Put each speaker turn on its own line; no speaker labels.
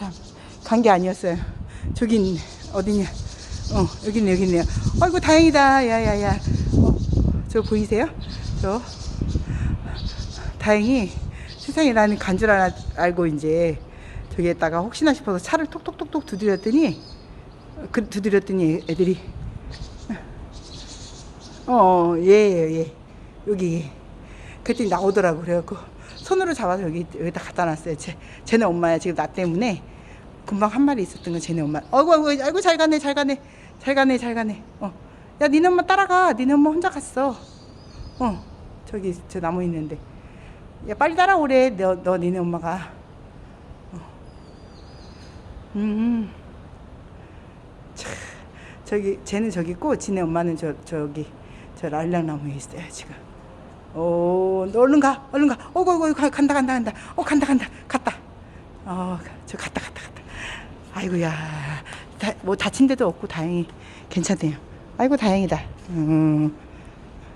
참, 간 게 아니었어요. 저긴 어디냐? 어, 여기 있네, 여기 있네요. 아이고, 다행이다. 야, 야, 야. 어, 저 보이세요? 저. 다행히 세상에 나는 간 줄 알고 이제 저기에다가 혹시나 싶어서 차를 톡톡톡톡 두드렸더니 그 두드렸더니 애들이 어, 예, 예. 여기 그랬더니 나오더라고 그래갖고 손으로 잡아서 여기 여기다 갖다 놨어요. 쟤, 쟤네 엄마야 지금 나 때문에 금방 한 마리 있었던 건 쟤네 엄마. 어이구 어이구 아이고 잘 가네 잘 가네 잘 가네 잘 가네. 어, 야 니네 엄마 따라가. 니네 엄마 혼자 갔어. 어, 저기 저 나무 있는데. 야 빨리 따라오래. 너, 너 니네 엄마가. 어. 음. 참, 저기 쟤는 저기 있고 지네 엄마는 저 저기 저 랄락 나무에 있어요 지금. 오, 너 얼른 가, 얼른 가. 어구, 어구, 가, 간다, 간다, 간다. 어, 간다, 간다, 갔다. 어, 저 갔다, 갔다. 아이고야, 다, 뭐 다친 데도 없고 다행히 괜찮네요. 아이고, 다행이다. 음,